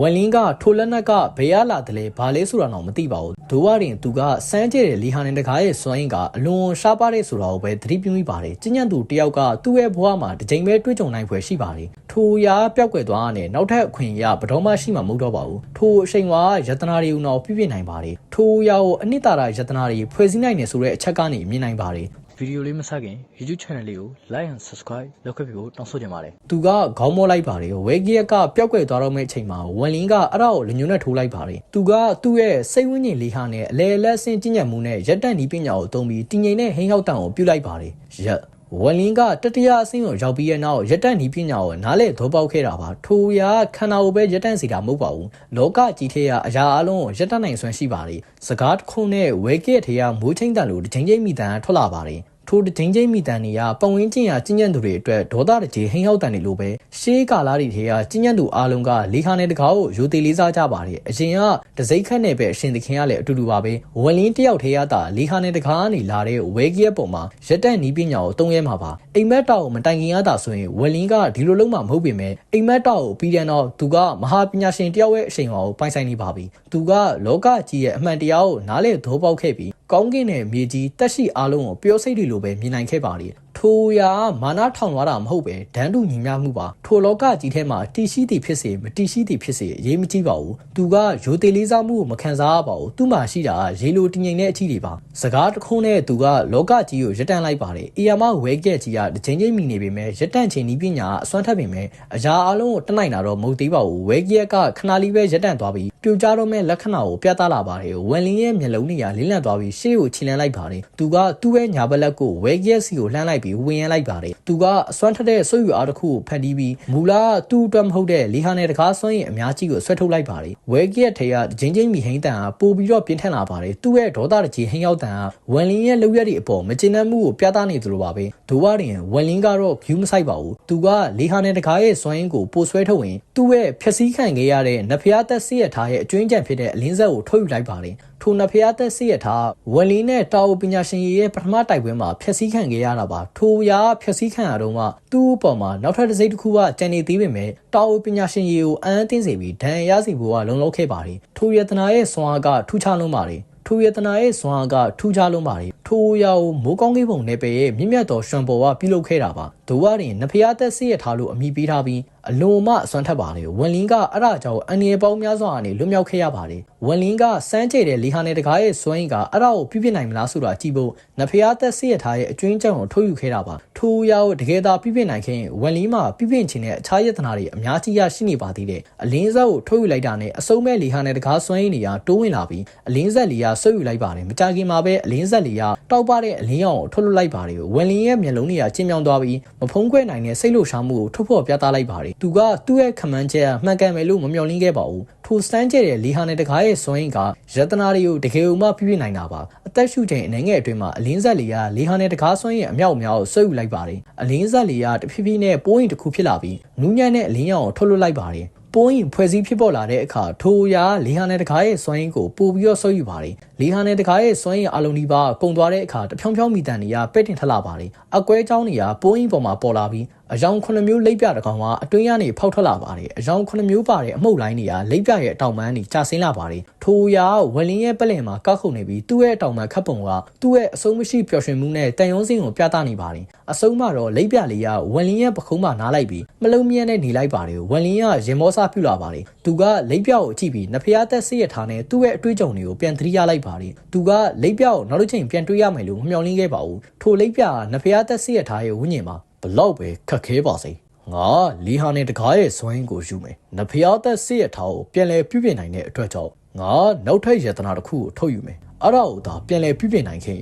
ဝန်လင်းကထိုလက်နက်ကဘယ်ရလာတယ်လဲဘာလဲဆိုတာတော့မသိပါဘူးဒိုးဝရင်သူကစမ်းကျဲတဲ့လီဟာနန်တကားရဲ့စွမ်းရင်းကအလွန်ရှားပါတဲ့ဆိုတာကိုပဲသတိပြုမိပါတယ်ကျဉ်ညံသူတယောက်ကသူ့ရဲ့ဘဝမှာတစ်ချိန်ပဲတွေ့ကြုံနိုင်ဖွယ်ရှိပါတယ်ထိုရာပျောက်ကွယ်သွားတဲ့နောက်ထပ်အခွင့်အရေးဘယ်တော့မှရှိမှာမဟုတ်တော့ပါဘူးထိုအချိန်ကယတနာတွေကိုတော့ပြည့်ပြည့်နိုင်ပါတယ်ထိုရာကိုအနှစ်သာရယတနာတွေဖွဲ့စည်းနိုင်တယ်ဆိုတဲ့အချက်ကနေမြင်နိုင်ပါတယ်ဗီ ဒီယိုလေးမစခင် YouTube channel လေးကို like and subscribe လုပ်ခဲ့ပြီးဖို့တောင်းဆိုချင်ပါတယ်သူကခေါင်းမောလိုက်ပါတယ်ဝဲကြီးကပျောက်ကွယ်သွားတော့မယ့်အချိန်မှာဝန်လင်းကအဲ့ဒါကိုလက်ညှိုးနဲ့ထိုးလိုက်ပါတယ်သူကသူ့ရဲ့စိတ်ဝိညာဉ်လေးဟာနဲ့အလဲအလက်ဆင်းကျင့်ကြံမှုနဲ့ရက်တက်နီးပညာကိုသုံးပြီးတည်ငြိမ်တဲ့ဟိန်းဟောက်တန်ကိုပြုလိုက်ပါတယ်ရက်ဝန်လင်းကတတိယအဆင့်ကိုရောက်ပြီးတဲ့နောက်ရက်တက်နီးပညာကိုနားလေသဘောပေါက်ခဲ့တာပါထိုရာခန္ဓာကိုယ်ပဲရက်တက်စီတာမဟုတ်ပါဘူးလောကကြီးထဲကအရာအလုံးကိုရက်တက်နိုင်စွမ်းရှိပါတယ်စကားတစ်ခုနဲ့ဝဲကဲ့ထေကမိုးချင်းတန်လိုတစ်ချိန်ချင်းမိတန်ထွက်လာပါတယ် ထိုတချင်းချင်းမိတန်တွေကပတ်ဝန်းကျင်ရကျဉ်ညံ့သူတွေအတွက်ဒေါသတကြီးဟိန်းဟောက်တန်တွေလိုပဲရှေးကာလာတွေထဲကကျဉ်ညံ့သူအားလုံးကလေခါနဲ့တကားကိုရိုသေလေးစားကြပါတယ်အရင်ကတစိမ့်ခတ်နဲ့ပဲအရှင်သခင်ကလည်းအတူတူပါပဲဝလင်းတယောက်ထဲရတာလေခါနဲ့တကားကနေလာတဲ့ဝဲကြီးရဲ့ပုံမှာရက်တက်နီးပညာကိုတုံးရဲမှာပါအိမ်မက်တောက်ကိုမတိုင်ခင်ရတာဆိုရင်ဝလင်းကဒီလိုလုံးမှမဟုတ်ပေမဲ့အိမ်မက်တောက်ကိုပြီးတဲ့နောက်သူကမဟာပညာရှင်တယောက်ရဲ့အချိန်အဝါကိုပိုင်ဆိုင်နေပါပြီသူကလောကကြီးရဲ့အမှန်တရားကိုနားလေသဘောပေါက်ခဲ့ပြီး ကောင်းကင်နဲ့မြေကြီးတက်ရှိအားလုံးကိုပျော်စိတ်တွေလိုပဲမြင်နိုင်ခဲ့ပါလေ ထိုရာမာနထောင်သွားတာမဟုတ်ပဲဒန်းတူညီမျှမှုပါထိုလောကကြီးထဲမှာတီရှိတီဖြစ်စေမတီရှိတီဖြစ်စေအရေးမကြီးပါဘူးသူကရိုသေလေးစားမှုကိုမခံစားရပါဘူးသူ့မှာရှိတာကရေလိုတည်ငြိမ်တဲ့အချီတွေပါစကားတစ်ခုနဲ့သူကလောကကြီးကိုရတန်လိုက်ပါတယ်အီယာမဝဲကက်ကြီးကတစ်ချိန်ချင်းမိနေပေမဲ့ရတန်ချိန်ဤပညာအစွမ်းထက်ပေမဲ့အရာအလုံးကိုတနိုင်တာတော့မဟုတ်သေးပါဘူးဝဲကက်ကခဏလေးပဲရတန်သွားပြီးပြိုကျတော့မဲ့လက္ခဏာကိုပြသလာပါတယ်ဝန်လင်းရဲ့မျက်လုံးတွေကလင်းလန့်သွားပြီးရှေ့ကိုခြေလန်းလိုက်ပါတယ်သူကသူ့ရဲ့ညာဘက်လက်ကိုဝဲကက်စီကိုလှမ်းလိုက်ပြီးဝင်ရမ်းလိုက်ပါတယ်သူကအစွမ်းထက်တဲ့ဆွေယူအားတစ်ခုကိုဖန်တီးပြီးမူလာသူ့အတွက်မဟုတ်တဲ့လီဟာနယ်တကားစွမ်းရင်အများကြီးကိုဆွဲထုတ်လိုက်ပါတယ်ဝဲကက်ထဲကဂျင်းချင်းမီဟိန်းတန်ကပို့ပြီးတော့ပြင်းထန်လာပါတယ်သူ့ရဲ့ဒေါသတကြီးဟိန်းရောက်တန်ကဝန်လင်းရဲ့လောက်ရက်တွေအပေါ်မကျေနပ်မှုကိုပြသနေသလိုပါပဲဒိုဝါရင်ဝန်လင်းကတော့ view မဆိုင်ပါဘူးသူကလီဟာနယ်တကားရဲ့စွမ်းရင်ကိုပို့ဆွဲထုတ်ရင်သူ့ရဲ့ဖြက်စီးခံခဲ့ရတဲ့နဖျားသက်စီရထားရဲ့အကျွင်းကြံဖြစ်တဲ့အလင်းဆက်ကိုထုတ်ယူလိုက်ပါတယ် ထိုနဖျားသက်စီရထားဝန်လင်းနဲ့တာဝပညာရှင်ရဲ့ပထမတိုက်ပွဲမှာဖျက်ဆီးခံခဲ့ရတာပါထိုရာဖျက်ဆီးခံရတော့မှသူ့အပေါ်မှာနောက်ထပ်တစ်စိတ်တစ်ခုကကြံနေသေးပေမဲ့တာဝပညာရှင်ရေကိုအန်းအသင်းစေပြီးဒဏ်ရာရစီဖို့ကလုံလောက်ခဲ့ပါတယ်ထိုယတနာရဲ့စွမ်းအားကထူးခြားလုံးပါတယ်ထိုယတနာရဲ့စွမ်းအားကထူးခြားလုံးပါတယ်ထိုရာကိုမိုးကောင်းကြီးပုံနယ်ပယ်ရဲ့မြင့်မြတ်တော်ရွှံပေါ်ကပြုလုပ်ခဲ့တာပါဒိုဝါရင်နဖျားသက်စီရထားလို့အမိပေးထားပြီးအလွန်မှအစွမ်းထက်ပါတယ်ဝန်လင်းကအဲ့ဒါကြောင့်အန်ရီပေါင်းများစွာကနေလွတ်မြောက်ခဲ့ရပါတယ်ဝန်လင်းကစမ်းကြဲတဲ့လီဟာနယ်တကားရဲ့စွမ်းရည်ကအဲ့ဒါကိုပြပြနိုင်မလားဆိုတာကြည့်ဖို့နဖျားသက်စီရထားရဲ့အကျွင်းကြောင်ကိုထုတ်ယူခဲ့တာပါထိုးရောက်တကယ်သာပြပြနိုင်ခင်ဝန်လင်းမှာပြပြချင်းတဲ့အခြားယတနာတွေအများကြီးရရှိနေပါသေးတယ်အလင်းဆက်ကိုထုတ်ယူလိုက်တာနဲ့အစုံမဲ့လီဟာနယ်တကားစွမ်းရည်တွေကတိုးဝင်လာပြီးအလင်းဆက်လီကဆုပ်ယူလိုက်ပါတယ်မကြခင်မှာပဲအလင်းဆက်လီကတောက်ပတဲ့အလင်းရောင်ကိုထုတ်လွှတ်လိုက်ပါတယ်ဝန်လင်းရဲ့မျက်လုံးတွေကကျဉ်းမြောင်းသွားပြီးမဖုံးကွယ်နိုင်တဲ့စိတ်လှုပ်ရှားမှုကိုထုတ်ဖော်ပြသလိုက်ပါတယ်သူကသူ့ရဲ့ခမန်းချက်မှန်ကန်မယ်လို့မမျှော်လင့်ခဲ့ပါဘူးထိုစတန်းကျဲတဲ့လီဟာနယ်တကားရဲ့စွမ်းရည်ကရတနာတွေကိုတကယ်မှပြပြနိုင်တာပါအသက်ရှူချိန်အနေငယ်အတွင်းမှာအလင်းဆက်လီကလီဟာနယ်တကားစွမ်းရည်အမြောက်အများကိုဆွဲယူလိုက်ပါတယ်အလင်းဆက်လီကတဖြည်းဖြည်းနဲ့ပိုးရင်တစ်ခုဖြစ်လာပြီးနူးညံ့တဲ့အလင်းရောင်ကိုထုတ်လွှတ်လိုက်ပါတယ်ပိုးရင်ဖွဲ့စည်းဖြစ်ပေါ်လာတဲ့အခါထိုရာလီဟာနယ်တကားရဲ့စွမ်းရည်ကိုပို့ပြီးတော့ဆွဲယူပါတယ် လီဟာနယ်တကားရဲ့စွမ်းရည်အလုံးဒီပါကုံသွားတဲ့အခါတဖြောင်းဖြောင်းမိတန်တွေကပဲ့တင်ထလာပါတယ်အကွဲချောင်းတွေကပိုးရင်ပေါ်မှာပေါ်လာပြီးအယောင်ခုနှစ်မျိုးလိပ်ပြတစ်ကောင်ကအတွင်းကနေဖောက်ထွက်လာပါတယ်အယောင်ခုနှစ်မျိုးပါတဲ့အမှုတ်လိုင်းတွေကလိပ်ပြရဲ့အတောင်ပန်းတွေကျဆင်းလာပါတယ်ထိုရာဝလင်းရဲ့ပလင်မှာကောက်ခုန်နေပြီးသူ့ရဲ့အတောင်ပန်းခတ်ပုံကသူ့ရဲ့အဆုံးမရှိပျော်ရွှင်မှုနဲ့တန်ရုံးစင်းကိုပြသနေပါတယ်အဆုံးမှာတော့လိပ်ပြလေးကဝလင်းရဲ့ပခုံးမှာနားလိုက်ပြီးမလုံးမြန်းနဲ့နေလိုက်ပါတယ်ဝလင်းကရင်မောစားပြုလာပါတယ်သူကလိပ်ပြကိုကြည့်ပြီးနဖျားသက်စိရထားနဲ့သူ့ရဲ့အတွေ့အကြုံတွေကိုပြန်သတိရလိုက်ပါတယ်သူကလိပ်ပြကိုနောက်တစ်ချိန်ပြန်တွေးရမယ်လို့မမျှော်လင့်ခဲ့ပါဘူးထိုလိပ်ပြကနဖျားသက်စိရထားရဲ့ဝိညာဉ်မှာဘလောက်ပဲခက်ခဲပါစေငါလီဟာနဲ့တကားရဲ့ဇွမ်းကိုယူမယ်။နဖျားသက်စစ်ရထားကိုပြန်လဲပြုပြင်နိုင်တဲ့အတွက်ကြောင့်ငါနောက်ထပ်ယတနာတစ်ခုကိုထုတ်ယူမယ်။အဲ့ဒါကိုသာပြန်လဲပြုပြင်နိုင်ခဲ့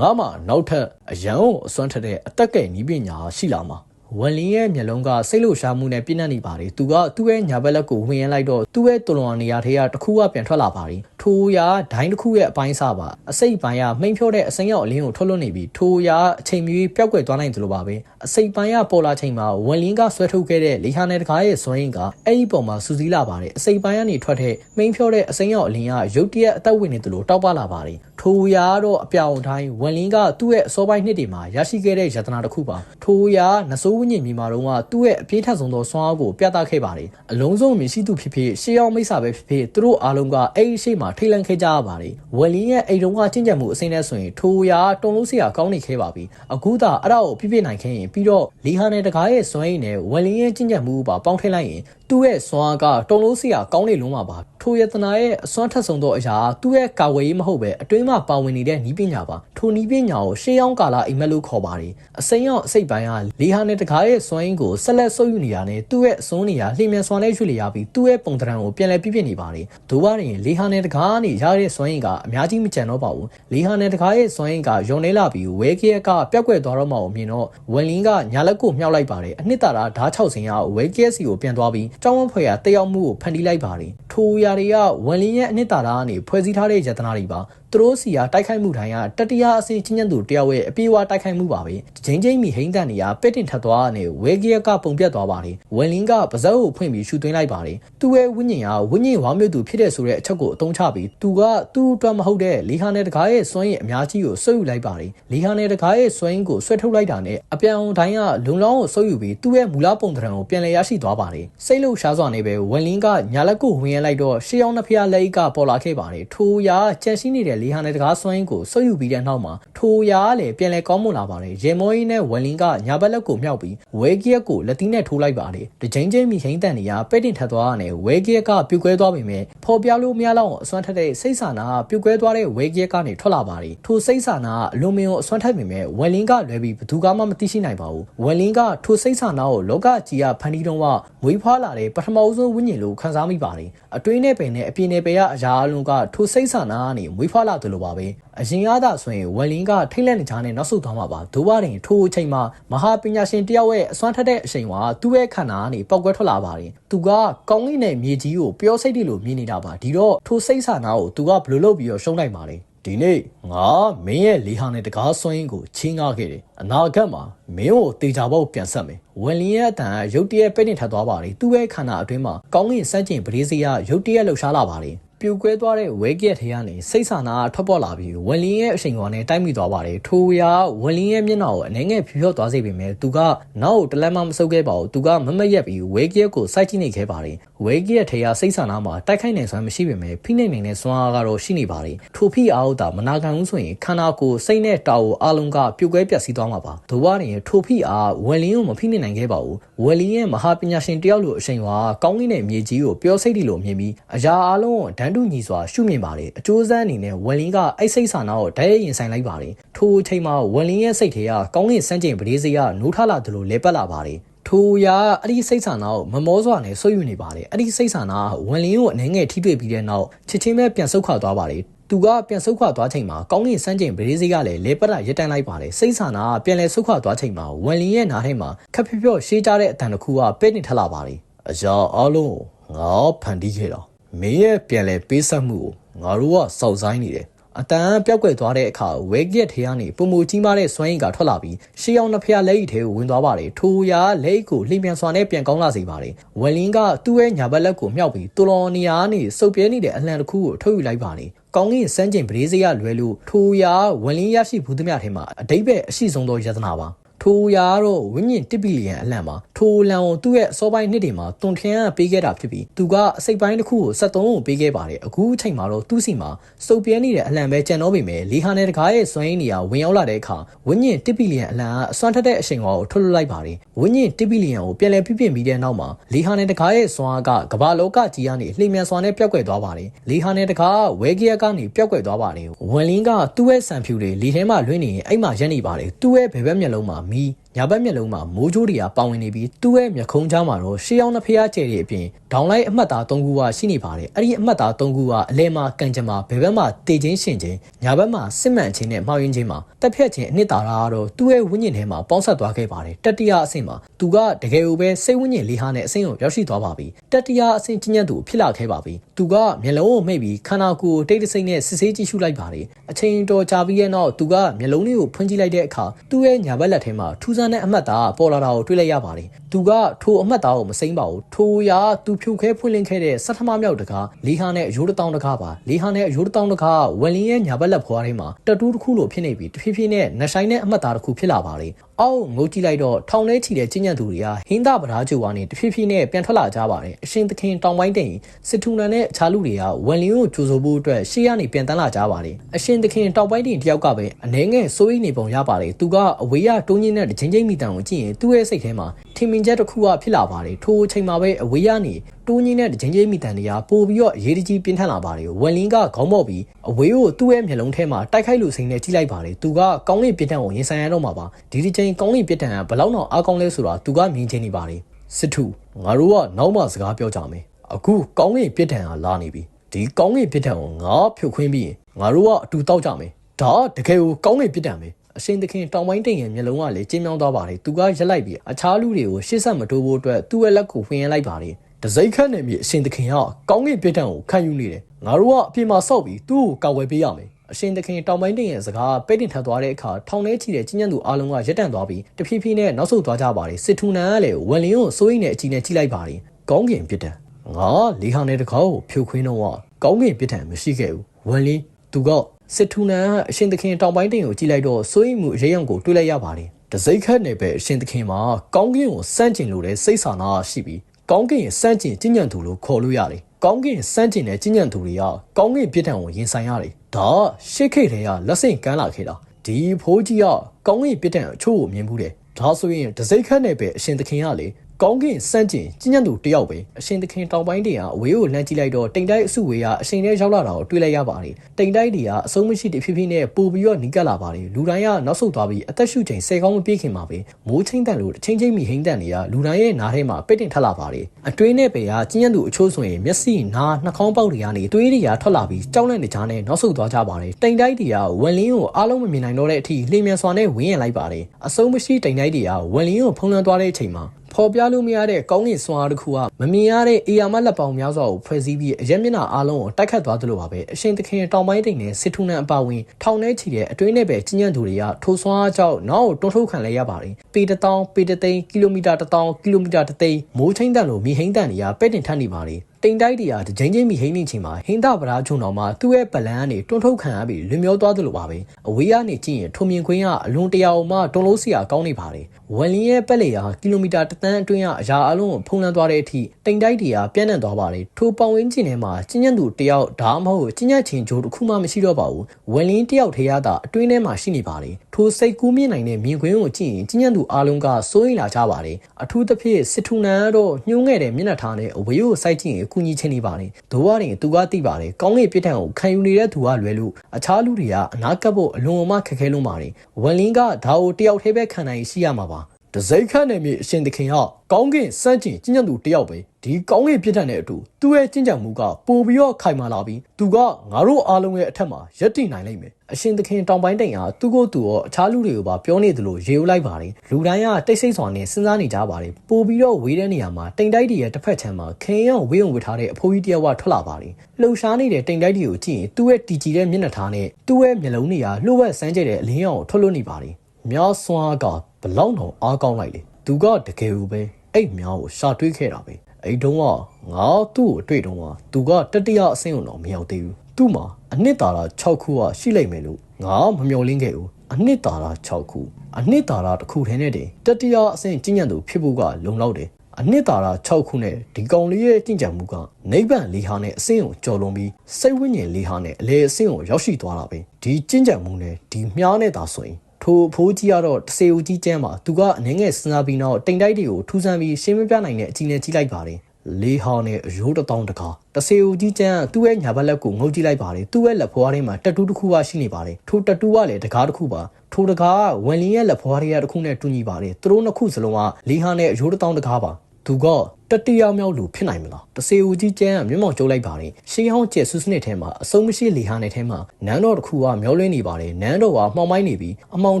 ငါမှနောက်ထပ်အရန်ကိုအစွမ်းထက်တဲ့အသက်ကဲနီးပညာရှိလာမှာ ဝန်လင်းရဲ့မျက်လုံးကစိတ်လှုပ်ရှားမှုနဲ့ပြည့်နှက်နေပါတယ်သူကသူ့ရဲ့ညာဘက်လက်ကိုဝင်ရလိုက်တော့သူ့ရဲ့တလွန်နေရာထဲကတစ်ခုကပြန်ထွက်လာပါတယ်ထိုရာဒိုင်းတစ်ခုရဲ့အပိုင်းစားပါအစိတ်ပိုင်းကမှိန်ဖြောတဲ့အစိမ်းရောက်အလင်းကိုထွက်လွှတ်နေပြီးထိုရာအချိန်မီပျောက်ကွယ်သွားနိုင်သလိုပါပဲအစိတ်ပိုင်းကပေါ်လာချိန်မှာဝန်လင်းကဆွဲထုတ်ခဲ့တဲ့လီဟာနယ်တကားရဲ့ဇွမ်းရင်ကအဲ့ဒီပုံမှာစူးစီးလာပါတယ်အစိတ်ပိုင်းကနေထွက်တဲ့မှိန်ဖြောတဲ့အစိမ်းရောက်အလင်းကရုတ်တရက်အသက်ဝင်နေသလိုတောက်ပလာပါတယ်ထိုရာတော့အပြောင်တိုင်းဝန်လင်းကသူ့ရဲ့အစောပိုင်းနှစ်တွေမှာရရှိခဲ့တဲ့ယတနာတစ်ခုပါထိုရာနဆိုးဝိညာဉ်မြန်မာတုန်းကသူ့ရဲ့အပြင်းထန်ဆုံးသောစွမ်းအားကိုပြသခဲ့ပါတယ်အလုံးစုံမြင်ရှိသူဖြစ်ဖြစ်ရှေးအောင်မိစ္ဆာပဲဖြစ်ဖြစ်သူတို့အားလုံးကအဲ့ဒီရှိမှထိတ်လန့်ခဲ့ကြရပါတယ်ဝန်လင်းရဲ့အိမ်တုန်းကကျင့်ကြံမှုအစိမ့်နဲ့ဆိုရင်ထိုရာတုံလို့စရာကောင်းနေခဲ့ပါပြီအခုသာအဲ့ဒါကိုပြပြနိုင်ခဲ့ရင်ပြီးတော့လီဟာနဲ့တကားရဲ့စွမ်းရည်နဲ့ဝန်လင်းရဲ့ကျင့်ကြံမှုပါပေါင်းထည့်လိုက်ရင် သူ့ရဲ့စွမ်းအားကတုံလို့စရာကောင်းနေလုံးမှာပါထိုယတနာရဲ့အစွမ်းထက်ဆုံးသောအရာသူ့ရဲ့ကာဝေးမဟုတ်ပဲအတွင်းမှာပါဝင်နေတဲ့နီးပညာပါထိုနီးပညာကိုရှေးအောင်ကာလအိမ်မက်လို့ခေါ်ပါတယ်အစိမ်းရောက်အစိတ်ပိုင်းကလီဟာနဲ့တကားရဲ့စွမ်းရင်းကိုဆက်လက်ဆုပ်ယူနေတာနဲ့သူ့ရဲ့အစွန်းနေရာလှိမြန်စွာနဲ့ရွှေ့လျားပြီးသူ့ရဲ့ပုံသဏ္ဍာန်ကိုပြန်လည်ပြည့်ပြည့်နေပါတယ်ဒို့ပါရင်လီဟာနဲ့တကားကနေရတဲ့စွမ်းရင်းကအများကြီးမကျန်တော့ပါဘူးလီဟာနဲ့တကားရဲ့စွမ်းရင်းကယုံနေလာပြီးဝဲကရကပျောက်ကွယ်သွားတော့မှကိုမြင်တော့ဝန်လင်းကညာလက်ကိုမြှောက်လိုက်ပါတယ်အနှစ်သာရဓာတ်6စင်ရဝဲကရစီကိုပြန်သွားပြီးကြောင်းဝဖွဲ့ရတက်ရောက်မှုကိုဖန်တီးလိုက်ပါတယ်ထိုအရာတွေကဝန်လင်းရဲ့အနှစ်သာရကနေဖွဲ့စည်းထားတဲ့ယတနာတွေပါသူတို့စီကတိုက်ခိုက်မှုတိုင်းကတတိယအဆင့်ချင်းညံ့သူတယောက်ရဲ့အပြေးအဝတိုက်ခိုက်မှုပါပဲဂျင်းချင်းမီဟိန်းတန်နေရပဲ့တင်ထပ်သွားကနေဝဲကရကပုံပြတ်သွားပါတယ်ဝန်လင်းကပါဇက်ကိုဖွင့်ပြီးရှူသွင်းလိုက်ပါတယ်သူ့ရဲ့ဝိညာဉ်ကဝိညာဉ်ဝါမျိုးသူဖြစ်တဲ့ဆိုတဲ့အချက်ကိုအသုံးချပြီးသူကသူ့အတွက်မဟုတ်တဲ့လီဟာနယ်တကားရဲ့စွမ်းရည်အများကြီးကိုဆွဲယူလိုက်ပါတယ်လီဟာနယ်တကားရဲ့စွမ်းရည်ကိုဆွဲထုတ်လိုက်တာနဲ့အပြန်အောင်တိုင်းကလုံလောင်းကိုဆွဲယူပြီးသူ့ရဲ့မူလပုံသဏ္ဍာန်ကိုပြန်လည်ရရှိသွားပါတယ်စိတ်လှုပ်ရှားစွာနဲ့ပဲဝန်လင်းကညာလက်ကိုဝင်ရလိုက်တော့ရှေးအောင်နှစ်ဖျားလက်အိတ်ကပေါ်လာခဲ့ပါတယ်ထိုရာကြန့်ရှိနေတဲ့လီဟာနယ်တကားစွမ်းရင်းကိုဆုပ်ယူပြီးတဲ့နောက်မှာထိုရာကလည်းပြန်လဲကောင်းမွန်လာပါတယ်ရေမောကြီးနဲ့ဝလင်းကညာဘက်လက်ကိုမြောက်ပြီးဝဲကရက်ကိုလက်သီးနဲ့ထိုးလိုက်ပါတယ်တကြိမ်ကြိမ်မိဟိန်းတန်နေရပဲ့တင်ထပ်သွားကနေဝဲကရက်ကပြုတ်ကွဲသွားပြီမဲ့ဖော်ပြလို့မရတော့အစွမ်းထက်တဲ့စိတ်ဆာနာပြုတ်ကွဲသွားတဲ့ဝဲကရက်ကနေထွက်လာပါတယ်ထိုစိတ်ဆာနာအလွန်မင်းကိုအစွမ်းထက်ပြီမဲ့ဝလင်းကလွယ်ပြီးဘသူကမှမသိရှိနိုင်ပါဘူးဝလင်းကထိုစိတ်ဆာနာကိုလောကကြီးကဖန်တီးတော့ကမွေးဖွားလာတဲ့ပထမဦးဆုံးဝိညာဉ်လို့ခံစားမိပါတယ်အတွင်းနဲ့ပင်နဲ့အပြင်နဲ့ပယ်ရအရာအလုံးကထိုစိတ်ဆာနာကနေမွေးဖွားလာတယ်လို့ပါပဲအရင်ရတာဆိုရင်ဝယ်လင်းကထိတ်လန့်နေကြနဲ့နောက်ဆုတ်သွားမှာပါဒိုးပါရင်ထိုအချိန်မှာမဟာပညာရှင်တယောက်ရဲ့အစွမ်းထက်တဲ့အချိန်မှာသူ့ရဲ့ခန္ဓာကနေပောက်ကွဲထွက်လာပါတယ်သူကကောင်းကင်နဲ့မြေကြီးကိုပျောစိတ်တည်းလို့မြင်နေတာပါဒီတော့ထိုစိတ်ဆာနာကိုသူကဘယ်လိုလုပ်ပြီးတော့ရှုံးနိုင်ပါလဲဒီနေ့ငါမင်းရဲ့လေဟာနဲ့တကားဆွင်းကိုချင်းကားခဲ့တယ်အနာဂတ်မှာမင်းကိုတေချာပေါက်ပြန်ဆက်မယ်ဝယ်လင်းရဲ့အတန်ရုတ်တရက်ပဲ့နေထပ်သွားပါတယ်သူ့ရဲ့ခန္ဓာအတွင်းမှာကောင်းကင်စမ်းကျင်ပရိစေးရရုတ်တရက်လှုပ်ရှားလာပါတယ် ပြိုကွဲသွားတဲ့ဝဲကက်ထဲကနေစိတ်ဆာနာထွက်ပေါ်လာပြီးဝက်လင်းရဲ့အချိန်ကောင်နဲ့တိုက်မိသွားပါတယ်ထိုးရဝက်လင်းရဲ့မျက်နှာကိုအနေငယ်ဖြူဖြော့သွားစေပေမဲ့သူကနောက်တလက်မှမဆုပ်ခဲ့ပါဘူးသူကမမက်ရက်ပြီးဝဲကက်ကိုစိုက်ကြည့်နေခဲ့ပါတယ်ဝဲကက်ထဲကစိတ်ဆာနာမှာတိုက်ခိုက်နိုင်စွမ်းမရှိပေမဲ့ဖိနှိပ်နေတဲ့စွမ်းအားကတော့ရှိနေပါတယ်ထိုဖိအားတာမနာခံဘူးဆိုရင်ခန္ဓာကိုယ်စိတ်နဲ့တာကိုအလုံးကပြိုကွဲပျက်စီးသွားမှာပါဒို့ဝရင်ထိုဖိအားဝက်လင်းကိုမဖိနှိပ်နိုင်ခဲ့ပါဘူးဝက်လင်းရဲ့မဟာပညာရှင်တယောက်လိုအချိန်ကကောင်းကင်နဲ့မြေကြီးကိုပျောစိတ်တီလိုမြင်ပြီးအရာအလုံးကိုဒန်းတူညီစွာရှုမြင်ပါတယ်အကျိုးစမ်းအနေနဲ့ဝက်လင်းကအဲ့စိတ်ဆာနာကိုဓာတ်ရိုက်ရင်ဆိုင်လိုက်ပါတယ်ထိုအချိန်မှာဝက်လင်းရဲ့စိတ်ထဲကကောင်းကင်စမ်းကျင်ပဒေးစေးကနိုးထလာတယ်လို့လဲပတ်လာပါတယ်ထိုရာအဲ့ဒီစိတ်ဆန္ဒကိုမမောစွာနဲ့ဆွေးယူနေပါတယ်အဲ့ဒီစိတ်ဆန္ဒကဝန်လင်းကိုအနေငယ်ထိတွေ့ပြီးတဲ့နောက်ချစ်ချင်းပဲပြန်ဆုတ်ခွာသွားပါတယ်သူကပြန်ဆုတ်ခွာသွားချိန်မှာကောင်းကင်စမ်းကျင်ပရိစေးကလည်းလေပတ်ရရက်တန်းလိုက်ပါတယ်စိတ်ဆန္ဒကပြန်လဲဆုတ်ခွာသွားချိန်မှာဝန်လင်းရဲ့နားထဲမှာခက်ဖြော့ဖြော့ရှေးကြတဲ့အတန်တစ်ခုကပဲ့နေထလာပါတယ်အရာအလုံးငါဖန်တီးခဲ့တာ မင်းရဲ့ပြန်လဲပေးဆက်မှုကိုငါတို့ကစောက်ဆိုင်နေတယ်အတန်ပြောက်ကွယ်သွားတဲ့အခါဝဲကက်ထဲကနေပုံမူကြီးမားတဲ့စွမ်းရည်ကထွက်လာပြီးရှေးအောင်နှစ်ဖျားလက်အိတ်ထဲကိုဝင်သွားပါတယ်ထိုရာလက်အိတ်ကိုလှိမ့်ပြန်စွာနဲ့ပြန်ကောင်းလာစေပါတယ်ဝယ်လင်းကသူ့ရဲ့ညာဘက်လက်ကိုမြှောက်ပြီးတူလော်နီယာကနေစုပ်ပြဲနေတဲ့အလံတစ်ခုကိုထုတ်ယူလိုက်ပါတယ်ကောင်းကင်စမ်းကျင်ပရိစေးရလွယ်လို့ထိုရာဝယ်လင်းရရှိဘူးသမျှထဲမှာအတိတ်ပဲအရှိဆုံးသောယတနာပါ ထိုရာကတော့ဝိညာဉ်1ဘီလီယံအလံပါထိုလံကိုသူ့ရဲ့အစောပိုင်းနှစ်တွေမှာတွန်ထင်းကပေးခဲ့တာဖြစ်ပြီးသူကအစိတ်ပိုင်းတစ်ခုကို73ကိုပေးခဲ့ပါတယ်အခုအချိန်မှာတော့သူ့စီမှာစုပ်ပြဲနေတဲ့အလံပဲကျန်တော့ပေမဲ့လီဟာနယ်တကားရဲ့စွမ်းရင်းနေရာဝင်ရောက်လာတဲ့အခါဝိညာဉ်1ဘီလီယံအလံကအစွမ်းထက်တဲ့အချိန်ကိုထုတ်လွှတ်လိုက်ပါတယ်ဝိညာဉ်1ဘီလီယံကိုပြန်လည်ပြည့်ပြည့်ပြီးတဲ့နောက်မှာလီဟာနယ်တကားရဲ့စွမ်းအားကကမ္ဘာလောကကြီးကနေလှိမ့်မြန်စွာနဲ့ပျောက်ကွယ်သွားပါတယ်လီဟာနယ်တကားဝဲကရကနေပျောက်ကွယ်သွားပါတယ်ဝန်လင်းကသူ့ရဲ့ဆန်ဖြူတွေလီထဲမှာလွှင့်နေရင်အဲ့မှာရက်နေပါတယ်သူ့ရဲ့ဘယ်ဘက်မျက်လုံးမှာမီးညာဘက်မျက်လုံးမှာမိုးကြိုးတွေကပါဝင်နေပြီးသူ့ရဲ့မျက်ခုံးချောင်းမှာတော့ရှေးအောင်နှစ်ဖျားကျဲတွေအပြင်ဒေါင်းလိုက်အမှတ်သား၃ခုကရှိနေပါတယ်အဲ့ဒီအမှတ်သား၃ခုကအလဲမှာကန်ချင်မှာဘယ်ဘက်မှာတေချင်းရှင်ချင်းညာဘက်မှာစစ်မှန်ချင်းနဲ့မှောက်ယွင်းချင်းမှာတက်ဖြတ်ချင်းအနှစ်သာရကတော့သူ့ရဲ့ဝိညာဉ်ထဲမှာပေါင်းဆက်သွားခဲ့ပါတယ်တတိယအဆင့်မှာသူကတကယ်ကိုပဲစိတ်ဝိညာဉ်လေးဟာနဲ့အဆင့်ကိုရောက်ရှိသွားပါပြီတတိယအဆင့်ချင်းညံ့သူဖြစ်လာခဲ့ပါပြီသူကမျက်လုံးကိုမှိတ်ပြီးခန္ဓာကိုယ်တိတ်တဆိတ်နဲ့စစ်ဆေးကြည့်ရှုလိုက်ပါတယ်အချိန်တော်ကြာပြီးတဲ့နောက်သူကမျက်လုံးလေးကိုဖွင့်ကြည့်လိုက်တဲ့အခါသူ့ရဲ့ညာဘက်လက်ထဲမှာထူးဆန်းတဲ့အမှတ်သားပေါ်လာတာကိုတွေ့လိုက်ရပါတယ်သူကထိုအမှတ်သားကိုမစိမ့်ပါဘူးထိုရာသူဖြုတ်ခဲဖွင့်လင်းခဲ့တဲ့စက်ထမမြောက်တကားလေးဟာနဲ့အယိုးတတောင်းတကားပါလေးဟာနဲ့အယိုးတတောင်းတကားဝယ်လင်းရဲ့ညာဘက်လက်ဖွားထဲမှာတတူးတစ်ခုလိုဖြစ်နေပြီးတဖြည်းဖြည်းနဲ့နှဆိုင်တဲ့အမှတ်သားတစ်ခုဖြစ်လာပါတယ် အောက်ငုတ်ကြည့်လိုက်တော့ထောင်ထဲချီတဲ့ကျဉ်ညံသူတွေကဟင်းသားပဓာကျူဝါနေတဖြည်းဖြည်းနဲ့ပြန်ထွက်လာကြပါတယ်အရှင်သခင်တောင်ပိုင်းတင်စစ်ထူနန်နဲ့အခြားလူတွေကဝယ်လင်းကိုကြိုဆိုဖို့အတွက်ရှေ့ကနေပြန်တန်းလာကြပါတယ်အရှင်သခင်တောင်ပိုင်းတင်တယောက်ကပဲအနေငယ်စိုးရိမ်နေပုံရပါတယ်သူကအဝေးရတိုးညင်းတဲ့ချင်းချင်းမိတန်ကိုကြည့်ရင်သူ့ရဲ့စိတ်ထဲမှာထင်မြင်ချက်တစ်ခုကဖြစ်လာပါတယ်ထိုအချိန်မှာပဲအဝေးရနေ တိုးညင်းတဲ့ချင်းချင်းမိတန်တွေကပို့ပြီးတော့ရေးတကြီးပြင်းထန်လာပါတယ်ဝယ်လင်းကခေါင်းမော့ပြီးအဝေးကိုသူ့ရဲ့မျက်လုံးထဲမှာတိုက်ခိုက်လို့စိန်နဲ့ကြည့်လိုက်ပါတယ်သူကကောင်းကင်ပြင်းထန်ကိုရင်ဆိုင်ရတော့မှာပါဒီဒီချိန်ကောင်းကင်ပြင်းထန်ကဘလောက်တော့အားကောင်းလဲဆိုတာသူကမြင်ချင်နေပါတယ်စစ်ထုငါတို့ကနောက်မှစကားပြောကြမယ်အခုကောင်းကင်ပြင်းထန်ကလာနေပြီဒီကောင်းကင်ပြစ်ဒဏ်ကိုငါဖြုတ်ခွင်းပြီးရင်ငါတို့ကအတူတောက်ကြမယ်ဒါတကယ်ကိုကောင်းကင်ပြစ်ဒဏ်ပဲအရှင်သခင်တောင်ပိုင်းတိမ်ရဲ့မျက်လုံးကလည်းကျင်းမြောင်းသွားပါတယ်သူကရက်လိုက်ပြီးအခြားလူတွေကိုရှေ့ဆက်မတိုးဖို့အတွက်သူ့ရဲ့လက်ကိုဖွင့်ရလိုက်ပါတယ် တစိမ့်ခတ်နေပြီအရှင်သခင်ကကောင်းကင်ပြစ်ဒဏ်ကိုခံယူနေတယ်ငါတို့ကအပြင်မှာစောက်ပြီးသူ့ကိုကာဝယ်ပေးရမယ်အရှင်သခင်တောင်ပိုင်းတင်ရဲ့စကားပိတ်တင်ထပ်သွားတဲ့အခါထောင်ထဲချီတဲ့ကျဉ်းညံသူအားလုံးကရက်တန့်သွားပြီးတဖြည်းဖြည်းနဲ့နောက်ဆုတ်သွားကြပါတယ်စစ်ထူနန်ကလည်းဝယ်လင်းကိုစိုးရိမ်တဲ့အကြည့်နဲ့ကြည့်လိုက်ပါတယ်ကောင်းကင်ပြစ်ဒဏ်ငါလေးဟာနဲ့တကောက်ကိုဖြုတ်ခွင်းတော့ကောင်းကင်ပြစ်ဒဏ်မရှိခဲ့ဘူးဝယ်လင်းသူကစစ်ထူနန်ကအရှင်သခင်တောင်ပိုင်းတင်ကိုကြည့်လိုက်တော့စိုးရိမ်မှုအရေးအံကိုတွေးလိုက်ရပါတယ်တစိမ့်ခတ်နေပဲအရှင်သခင်မှာကောင်းကင်ကိုစန့်ကျင်လို့တဲ့စိတ်ဆာနာရှိပြီး ကောင်းကင်ရဲ့စန့်ကျင်ကျဉ်ညံသူလို့ခေါ်လို့ရတယ်ကောင်းကင်စန့်ကျင်တဲ့ကျဉ်ညံသူတွေကကောင်းကင်ပြစ်ဒဏ်ကိုရင်ဆိုင်ရတယ်ဒါရှစ်ခေတ်တည်းကလက်ဆင့်ကမ်းလာခဲ့တာဒီဖိုးကြီးကကောင်းကင်ပြစ်ဒဏ်အချို့ကိုမြင်မှုတယ်ဒါဆိုရင်တစိမ့်ခတ်နေပဲအရှင်သခင်ကလေ ကောင်းကင်စန့်ကျင်ကျဉ်ညံသူတယောက်ပဲအရှင်သခင်တောင်ပိုင်းတွေကအဝေးကိုလှမ်းကြည့်လိုက်တော့တိမ်တိုက်အစုဝေးကအရှင်ထဲရောက်လာတာကိုတွေ့လိုက်ရပါတယ်တိမ်တိုက်တွေကအဆုံးမရှိတဖြည်းဖြည်းနဲ့ပို့ပြီးတော့နီးကပ်လာပါတယ်လူတိုင်းကနောက်ဆုတ်သွားပြီးအသက်ရှူချိန်ဆယ်ကောင်းမပြေးခင်မှာပဲမိုးချင်းတန်လို့ချင်းချင်းမိဟိမ့်တန်တွေကလူတိုင်းရဲ့နားထဲမှာပိတ်တင်ထက်လာပါတယ်အတွင်းနဲ့ပဲကကျဉ်ညံသူအချို့ဆိုရင်မျက်စိနားနှာခေါင်းပေါက်တွေကနေသွေးတွေကထွက်လာပြီးကြောက်လန့်နေကြတဲ့နောက်ဆုတ်သွားကြပါတယ်တိမ်တိုက်တွေကဝန်လင်းကိုအားလုံးမမြင်နိုင်တော့တဲ့အထိလျင်မြန်စွာနဲ့ဝင်းရင်လိုက်ပါတယ်အဆုံးမရှိတိမ်တိုက်တွေကဝန်လင်းကိုဖုံးလွှမ်းသွားတဲ့အချိန်မှာ ဖော်ပြလို့မရတဲ့ကောင်းကင်စွမ်းအားတစ်ခုကမမြင်ရတဲ့အေယာမလက်ပေါင်းများစွာကိုဖွဲ့စည်းပြီးအရက်မျက်နှာအားလုံးကိုတိုက်ခတ်သွားသလိုပါပဲအရှင်သခင်တောင်ပိုင်းတိမ်နဲ့စစ်ထုံနံအပါဝင်ထောင်ထဲချီတဲ့အတွင်းနဲ့ပဲကျဉ်းညံသူတွေကထိုစွမ်းအားကြောင့်နောက်ကိုတွန်းထုတ်ခံလဲရပါတယ်ပေတတောင်ပေတသိန်းကီလိုမီတာတတောင်ကီလိုမီတာတသိန်းမိုးချင်းတန်လိုမြေဟိန်းတန်တွေကပဲ့တင်ထပ်နေပါတယ်တိမ်တိုက်တွေကတကြိမ်ချင်းမိဟိန်းနေချိန်မှာဟင်းသပရာချုံတော်မှာသူ့ရဲ့ပလန်ကနေတွန်းထုတ်ခံရပြီးလွမြောသွားသလိုပါပဲအဝေးကနေကြည့်ရင်ထုံမြင်ခွင်းကအလွန်တရာအောင်မှတွန်းလို့စရာကောင်းနေပါတယ်ဝယ်လင်းရဲ့ပက်လေယာကီလိုမီတာတသန်းအတွင်းကအရာအလုံးကိုဖုံးလန်းသွားတဲ့အထိတိမ်တိုက်တွေကပြန့်နှံ့သွားပါတယ်ထိုပောင်ဝင်းကျင်ထဲမှာကျဉ်ညံသူတယောက်ဒါမှမဟုတ်ကျဉ်ညံချင်းဂျိုးတစ်ခုမှမရှိတော့ပါဘူးဝယ်လင်းတယောက်ထေရတာအတွင်းထဲမှာရှိနေပါတယ်ထိုစိတ်ကူးမြင့်နိုင်တဲ့မြင်ကွင်းကိုကြည့်ရင်ကျဉ်ညံသူအားလုံးကစိုးရိမ်လာကြပါတယ်အထူးသဖြင့်စစ်ထူနန်ကတော့ညှိုးငယ်တဲ့မျက်နှာထားနဲ့အဝေးကိုစိုက်ကြည့်ရင်အကူကြီးချင်းနေပါတယ်ဒိုးဝရင်သူကသိပါတယ်ကောင်းကင်ပြစ်ထန်ကိုခံယူနေတဲ့သူကလွယ်လို့အခြားလူတွေကအနာကပ်ဖို့အလွန်အမခက်ခဲလုံးပါတယ်ဝန်လင်းကဒါကိုတယောက်တည်းပဲခံနိုင်ရှိရမှာပါ တစိမ့်ခန့်နေမြေအရှင်သခင်ဟာကောင်းကင်စန့်ကျင်ကျဉ်းညံသူတယောက်ပဲဒီကောင်းကင်ပြစ်ထန်တဲ့အတူသူ့ရဲ့ကျင့်ကြံမှုကပိုပြီးတော့ခိုင်မာလာပြီးသူကငါတို့အားလုံးရဲ့အထက်မှာယက်တည်နိုင်လိမ့်မယ်အရှင်သခင်တောင်ပိုင်းတိုင်ဟာသူ့ကိုယ်သူရောအခြားလူတွေကိုပါပြောနေသလိုရေဦးလိုက်ပါတယ်လူတိုင်းကတိတ်ဆိတ်စွာနဲ့စဉ်းစားနေကြပါတယ်ပိုပြီးတော့ဝေးတဲ့နေရာမှာတိမ်တိုက်တွေရဲ့တစ်ဖက်ချမ်းမှာခင်းရောင်ဝေးုံဝစ်ထားတဲ့အဖိုးကြီးတယောက်ကထွက်လာပါတယ်လှုပ်ရှားနေတဲ့တိမ်တိုက်တွေကိုကြည့်ရင်သူ့ရဲ့တီကြည်တဲ့မျက်နှာထားနဲ့သူ့ရဲ့မျက်လုံးတွေကလှုပ်ဝက်ဆန်းကျဲတဲ့အလင်းရောင်ကိုထွက်လွှတ်နေပါတယ်မြောက်စွာက ဘလောက်တော့အားကောင်းလိုက်လေသူကတကယ်ကိုပဲအဲ့မြောက်ကိုရှာတွေးခဲ့တာပဲအဲ့တုန်းကငါသူ့ကိုတွေ့တုန်းကသူကတတိယအဆင့်အောင်တော့မရောက်သေးဘူးသူ့မှာအနှစ်သာရ6ခုကရှိလိုက်မယ်လို့ငါမမျှော်လင့်ခဲ့ဘူးအနှစ်သာရ6ခုအနှစ်သာရတစ်ခုထဲနဲ့တည်းတတိယအဆင့်ကျင့်ကြံသူဖြစ်ဖို့ကလုံလောက်တယ်အနှစ်သာရ6ခုနဲ့ဒီကောင်လေးရဲ့တင့်ကြံမှုကနိဗ္ဗာန်လေးဟာနဲ့အဆင့်ကိုကျော်လွန်ပြီးစိတ်ဝိညာဉ်လေးဟာနဲ့အလေအဆင့်ကိုရောက်ရှိသွားတာပဲဒီကျင့်ကြံမှုနဲ့ဒီမြားနဲ့သာဆိုရင် ထိုအဖိုးကြီးကတော့တစေဦးကြီးကျမ်းမှာသူကအနေငယ်စဉ်းစားပြီးနောက်တိမ်တိုက်တွေကိုထူဆန်းပြီးရှင်းမပြနိုင်တဲ့အကြီးနဲ့ကြီးလိုက်ပါတယ်လေးဟောင်းနဲ့အရိုးတတောင်းတကားတစေဦးကြီးကျန်းသူ့ရဲ့ညာဘက်လက်ကိုငုတ်ကြည့်လိုက်ပါတယ်သူ့ရဲ့လက်ဖွားထဲမှာတက်တူးတစ်ခုကရှိနေပါတယ်ထိုတက်တူးကလည်းတကားတစ်ခုပါထိုတကားကဝန်လင်းရဲ့လက်ဖွားထဲကတစ်ခုနဲ့တူညီပါတယ်သူတို့နှစ်ခုစလုံးကလေးဟာနဲ့အရိုးတတောင်းတကားပါသူက တတိယမြောက်လူဖြစ်နိုင်မလားတစေဦးကြီးကျန်းကမျက်မှောင်ကျုပ်လိုက်ပါတယ်ရှေးဟောင်းကျဲဆုစနစ်ထဲမှာအစုံမရှိလေဟာနဲ့ထဲမှာနန်းတော်တစ်ခုကမျောလင်းနေပါတယ်နန်းတော်ကမှောင်မိုင်းနေပြီးအမောင်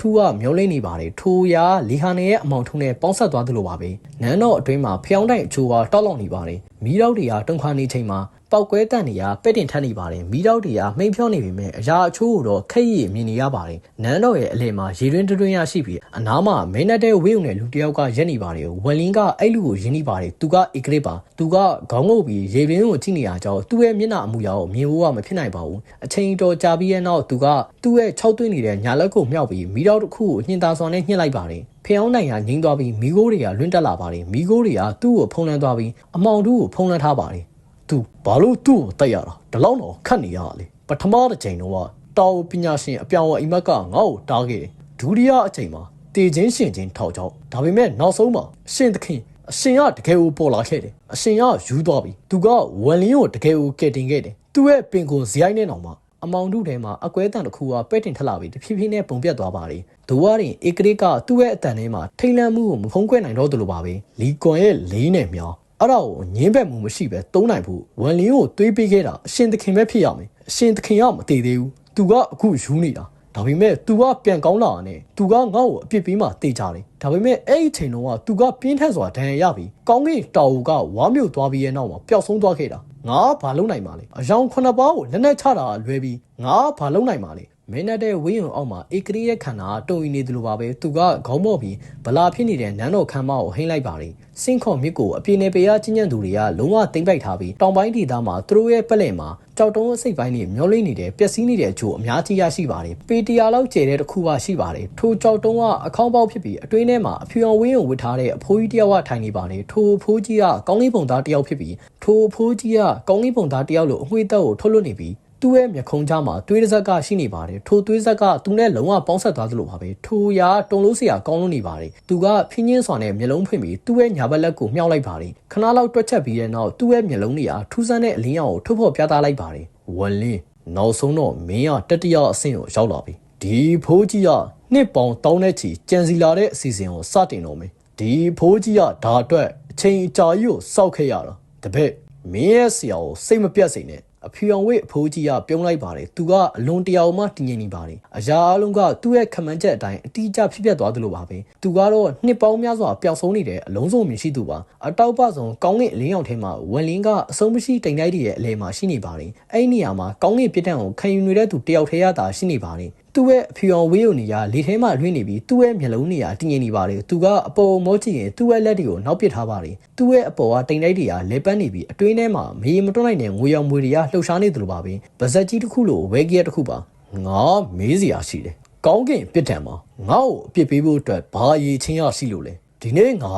ထူးကမျောလင်းနေပါတယ်ထိုရာလေဟာနဲ့ရဲ့အမောင်ထူးနဲ့ပေါင်းဆက်သွားသလိုပါပဲနန်းတော်အတွင်းမှာဖျောင်းတိုင်အချိုးကတောက်လောင်နေပါတယ်မီးတော့တွေကတုန်ခါနေချိန်မှာ ပ ပောက်ကွဲတန့်နေရပဲ့တင်ထပ်နေပါတယ်မိတော့တွေကမှိန်ဖြောနေပြီမဲ့အရာအချိုးကိုတော့ခက်ရည်မြင်နေရပါတယ်နန်းတော်ရဲ့အလယ်မှာရေတွင်းတွင်းရရှိပြီးအနားမှာမင်းနဲ့တဲ့ဝေးုံနဲ့လူတစ်ယောက်ကရက်နေပါတယ်ဝက်လင်းကအဲ့လူကိုရင်းနေပါတယ်သူကဧကရစ်ပါသူကခေါင်းငုပ်ပြီးရေတွင်းကိုကြည့်နေရကြောင်းသူ့ရဲ့မျက်နှာအမူအရာကိုမြင်ဖို့ကမဖြစ်နိုင်ပါဘူးအချိန်တော်ကြာပြီးတဲ့နောက်သူကသူ့ရဲ့၆သွင်းနေတဲ့ညာလက်ကိုမြောက်ပြီးမိတော့တစ်ခုကိုညှင်သာစွာနဲ့ညှစ်လိုက်ပါတယ်ဖျောင်းနိုင်ကငိမ့်သွားပြီးမိโก้တွေကလွင့်တက်လာပါတယ်မိโก้တွေကသူ့ကိုဖုံးလန်းသွားပြီးအမောင်တူကိုဖုံးလန်းထားပါတယ် သူဘာလို့သူ့ကိုတက်ရတာဒီလောက်တော့ခတ်နေရလေပထမတစ်ချိန်တော့တောင်ပညာရှင်အပြောင်ဝအိမ်မက်ကငါ့ကိုတားခဲ့တယ်ဒုတိယအချိန်မှာတေချင်းရှင်ချင်းထောက်ချောက်ဒါပေမဲ့နောက်ဆုံးမှာအရှင်သခင်အရှင်ကတကယ်ကိုပေါ်လာခဲ့တယ်အရှင်ကယူသွားပြီသူကဝမ်လင်းကိုတကယ်ကိုကယ်တင်ခဲ့တယ်သူ့ရဲ့ပင်ကိုဇိုင်းနဲ့တောင်မှအမောင်တို့ထဲမှာအကွဲတန်တစ်ခုကပဲ့တင်ထလာပြီးတဖြည်းဖြည်းနဲ့ပုံပြတ်သွားပါလေဒိုဝါရင်ဧကရိကသူ့ရဲ့အတန်ထဲမှာထိတ်လန့်မှုကိုမဖုံးကွယ်နိုင်တော့တယ်လို့ပါပဲလီကွန်ရဲ့လေးနဲ့မြောင်း အဲ့ဒါကိုငင်းဘက်မှုမရှိပဲသုံးနိုင်ဖို့ဝမ်လင်းကိုတွေးပေးခဲ့တာအရှင်သခင်ပဲဖြစ်ရမယ်အရှင်သခင်ကမတည်သေးဘူးသူကအခုယူနေတာဒါပေမဲ့ तू ကပြန်ကောင်းလာတယ် तू ကငါ့ကိုအပြစ်ပေးမှတေးကြတယ်ဒါပေမဲ့အဲ့ဒီချိန်တုန်းက तू ကပြင်းထန်စွာဒဏ်ရာရပြီးကောင်းကင်တောင်ကဝါမြို့သွားပြီးရဲ့နောက်မှာပျောက်ဆုံးသွားခဲ့တာငါဘာလုပ်နိုင်မှာလဲအယောင်ခုနှစ်ပါးကိုလက်နဲ့ချတာလွဲပြီးငါဘာလုပ်နိုင်မှာလဲ မင်းနဲ့တဲ့ဝင်းရုံအောက်မှာဧကရီရဲ့ခန္ဓာတုံရီနေတယ်လို့ပါပဲသူကခေါင်းမော့ပြီးဗလာဖြစ်နေတဲ့နန်းတော်ခမ်းမကိုဟိမ့်လိုက်ပါတယ်စင့်ခေါ်မြစ်ကိုအပြင်းနေပေရချင်းညံ့သူတွေကလုံးဝတိမ့်ပိုက်ထားပြီးတောင်ပိုင်းဒေသမှာသူတို့ရဲ့ပက်လင်မှာကြောက်တုံးအစိတ်ပိုင်းတွေမျောလိမ့်နေတဲ့ပျက်စီးနေတဲ့အချို့အများကြီးရရှိပါတယ်ပေတရာလောက်ကျဲတဲ့တစ်ခုပါရှိပါတယ်ထိုကြောက်တုံးကအခေါင်းပေါက်ဖြစ်ပြီးအတွင်းထဲမှာအဖြူအောင်ဝင်းကိုဝစ်ထားတဲ့အဖိုးကြီးတစ်ယောက်ကထိုင်နေပါတယ်ထိုအဖိုးကြီးကကောင်းလေးပုံသားတစ်ယောက်ဖြစ်ပြီးထိုအဖိုးကြီးကကောင်းလေးပုံသားတစ်ယောက်လိုအငွေ့တက်ကိုထုတ်လွှတ်နေပြီး သူ့ရဲ့မျက်ခုံးကြားမှာသွေးတစ်စက်ကရှိနေပါတယ်ထိုသွေးစက်ကသူနဲ့လုံးဝပေါင်းဆက်သွားသလိုပါပဲထိုရာတုံလို့စရာကောင်းလို့နေပါတယ်သူကဖြင်းချင်းစွာနဲ့မျက်လုံးဖွင့်ပြီးသူ့ရဲ့ညာဘက်လက်ကိုမြှောက်လိုက်ပါတယ်ခဏလောက်တွက်ချက်ပြီးတဲ့နောက်သူ့ရဲ့မျက်လုံးတွေကထူးဆန်းတဲ့အလင်းရောင်ကိုထုတ်ဖော်ပြသလိုက်ပါတယ်ဝလင်းနောက်ဆုံးတော့မင်းကတတိယအဆင့်ကိုရောက်လာပြီဒီဖိုးကြီးကနှစ်ပေါင်တောင်းတဲ့ချီကြံစီလာတဲ့အစီအစဉ်ကိုစတင်တော့မယ်ဒီဖိုးကြီးကဒါအတွက်အချိန်အကြာကြီးကိုစောက်ခဲ့ရတာတပည့်မင်းရဲ့ဆရာကိုစိတ်မပြတ်စေနဲ့ အဖြူအောင်ဝိအဖိုးကြီးကပြုံးလိုက်ပါတယ်သူကအလွန်တရာမှတည်ငြိမ်နေပါတယ်အရာအလုံးကသူ့ရဲ့ခမန်းချက်အတိုင်းအတိအကျဖြစ်ပျက်သွားသလိုပါပဲသူကတော့နှစ်ပေါင်းများစွာပျောက်ဆုံးနေတဲ့အလုံးစုံမြင်ရှိသူပါအတောက်ပဆုံးကောင်းကင်အလင်းရောင်ထဲမှာဝန်လင်းကအဆုံးမရှိတိမ်တိုက်တွေရဲ့အလဲမှာရှိနေပါတယ်အဲ့ဒီနေရာမှာကောင်းကင်ပြစ်ဒဏ်ကိုခံယူနေတဲ့သူတယောက်ထဲရတာရှိနေပါတယ် သူ့ရဲ့အဖြူအောင်ဝေးုံနေရလေထဲမှာလွှင့်နေပြီးသူ့ရဲ့မျက်လုံးနေရတည်ငြိမ်နေပါတယ်သူကအပေါ်မောကြည့်ရင်သူ့ရဲ့လက်တွေကိုနောက်ပစ်ထားပါတယ်သူ့ရဲ့အပေါ်ကတိမ်တိုက်တွေကလဲပန်းနေပြီးအတွင်းထဲမှာမေးမတွန်းနိုင်တဲ့ငွေရောင်မွေတွေကလှုပ်ရှားနေသလိုပါပဲပါဇက်ကြီးတစ်ခုလိုဝဲကြီးတစ်ခုပါငါမေးစရာရှိတယ်ကောင်းကင်ပြစ်ဒဏ်မှာငါ့ကိုအပြစ်ပေးဖို့အတွက်ဘာအရေးချင်းရရှိလို့လဲဒီနေ့ငါ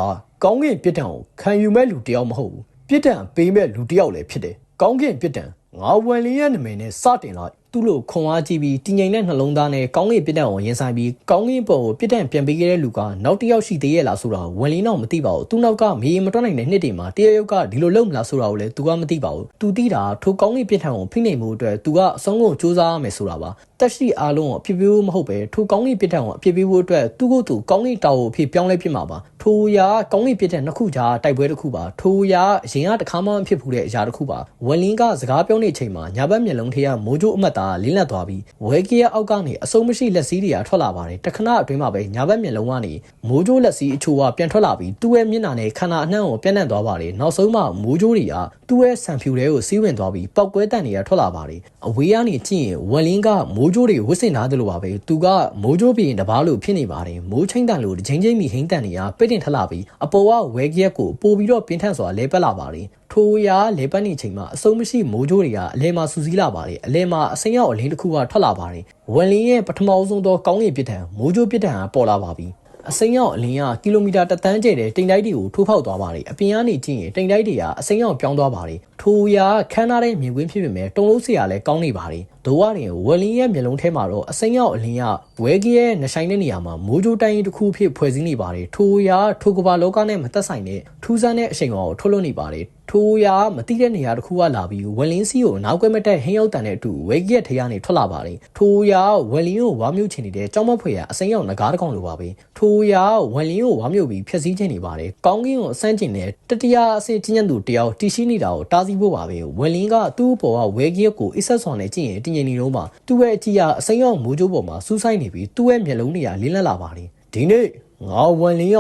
ကောင်းကင်ပြစ်ဒဏ်ကိုခံယူမဲ့လူတယောက်မဟုတ်ဘူးပြစ်ဒဏ်ပေးမဲ့လူတယောက်လည်းဖြစ်တယ်ကောင်းကင်ပြစ်ဒဏ်ငါဝန်လင်းရဲ့နာမည်နဲ့စတင်လိုက် သူ့လိုခွန်အားကြီးပြီးတည်ငြိမ်တဲ့နှလုံးသားနဲ့ကောင်းကင်ပြစ်ဒဏ်ကိုရင်ဆိုင်ပြီးကောင်းကင်ပေါ်ကိုပြစ်ဒဏ်ပြန်ပေးခဲ့တဲ့လူကနောက်တစ်ယောက်ရှိသေးရဲ့လားဆိုတာဝန်လင်းတော့မသိပါဘူးသူနောက်ကမေးမတွက်နိုင်တဲ့နှစ်တွေမှာတရရုပ်ကဒီလိုလုပ်မလားဆိုတာကိုလည်းသူကမသိပါဘူးသူသိတာထိုကောင်းကင်ပြစ်ဒဏ်ကိုဖိနှိပ်မှုအတွက်သူကအဆုံးကိုစူးစမ်းရမယ်ဆိုတာပါတက်ရှိအားလုံးကိုအဖြစ်ပေးဖို့မဟုတ်ပဲထိုကောင်းကင်ပြစ်ဒဏ်ကိုအဖြစ်ပေးဖို့အတွက်သူ့ကိုယ်သူကောင်းကင်တောင်ကိုအဖြစ်ပြောင်းလဲဖြစ်မှာပါထိုရာကောင်းကင်ပြစ်ဒဏ်နှစ်ခုကြားတိုက်ပွဲတစ်ခုပါထိုရာအရင်ကတခါမှမဖြစ်ဘူးတဲ့အရာတစ်ခုပါဝန်လင်းကစကားပြောနေချိန်မှာညာဘက်မျက်လုံးထဲကမိုးကြိုးအမတ်သားလင်းလက်သွားပြီးဝဲကီရဲ့အောက်ကနေအစုံမရှိလက်စည်းတွေကထွက်လာပါတယ်တခဏအတွင်းမှာပဲညာဘက်မျက်လုံးကနေမိုးကြိုးလက်စည်းအချို့ကပြန်ထွက်လာပြီးသူ့ရဲ့မျက်နှာနဲ့ခန္ဓာအနှံ့ကိုပြန့်နှံ့သွားပါတယ်နောက်ဆုံးမှမိုးကြိုးတွေကသူ့ရဲ့ဆံဖြူတွေကိုစီးဝင်သွားပြီးပောက်ကွဲတန်တွေကထွက်လာပါတယ်အဝေးကနေကြည့်ရင်ဝန်လင်းကမိုးကြိုးတွေဝစ်စင်ထားတယ်လို့ပါပဲသူကမိုးကြိုးပြင်တပားလိုဖြစ်နေပါတယ်မိုးချင်းတန်လိုချင်းချင်းမီဟင်းတန်တွေကပိတ်တင်ထလာပြီးအပေါ်ကဝဲကရက်ကိုပို့ပြီးတော့ပြင်းထန်စွာလဲပတ်လာပါတယ် ထိုရာလဲပတ်နေချိန်မှာအစုံမရှိမိုးကြိုးတွေကအလဲမှာစူးစီးလာပါတယ်အလဲမှာအစိမ်းရောက်အလင်းတစ်ခုကထွက်လာပါတယ်ဝန်လင်းရဲ့ပထမဆုံးသောကောင်းကင်ပစ်ထန်မိုးကြိုးပစ်ထန်ကပေါ်လာပါပြီအစိမ်းရောက်အလင်းကကီလိုမီတာတသန်းကျဲတဲ့တိမ်တိုက်တွေကိုထိုးဖောက်သွားပါတယ်အပြင်ကနေကြည့်ရင်တိမ်တိုက်တွေကအစိမ်းရောက်ပြောင်းသွားပါတယ်ထိုရာခန်းထားတဲ့မြင်ကွင်းဖြစ်ပေမဲ့တုံလို့စရာလည်းကောင်းနေပါတယ် ဒိုဝါရင်ဝယ်လင်းရဲ့မျက်လုံးထဲမှာတော့အစိမ်းရောက်အလင်းကဝဲကြီးရဲ့နှဆိုင်တဲ့နေရာမှာမိုးကြိုးတိုင်းတစ်ခုဖြစ်ဖွဲ့စည်းနေပါတယ်ထိုရာထိုကဘာလောကနဲ့မသက်ဆိုင်တဲ့ထူးဆန်းတဲ့အချိန်ကောင်ကိုထုတ်လွှတ်နေပါတယ်ထိုရာမတိတဲ့နေရာတစ်ခုကလာပြီးဝယ်လင်းစီကိုနောက်ကွယ်မတက်ဟင်းရောက်တန်တဲ့အတူဝဲကြီးရဲ့ထရကနေထွက်လာပါတယ်ထိုရာဝယ်လင်းကိုဝါမြုပ်ချင်နေတဲ့ကြောင်းမဖွေရအစိမ်းရောက်ငကားတစ်ကောင်လိုပါပဲထိုရာဝယ်လင်းကိုဝါမြုပ်ပြီးဖျက်ဆီးခြင်းနေပါတယ်ကောင်းကင်ကိုအဆန်းကျင်တဲ့တတိယအဆင့်ချင်းညံသူတယောက်တီရှိနေတာကိုတားဆီးဖို့ပါပဲဝယ်လင်းကသူ့ဘော်ကဝဲကြီးကိုအစ်ဆက်ဆွန်နဲ့ကြည့်ရင်တင်ငင်နေတော့မှသူ့ရဲ့အကြည့်ကအစိမ်းရောက်မိုးကြိုးပေါ်မှာစူးဆိုင်နေပြီးသူ့ရဲ့မျက်လုံးတွေကလင်းလက်လာပါတယ်ဒီနေ့ငါဝယ်လင်းက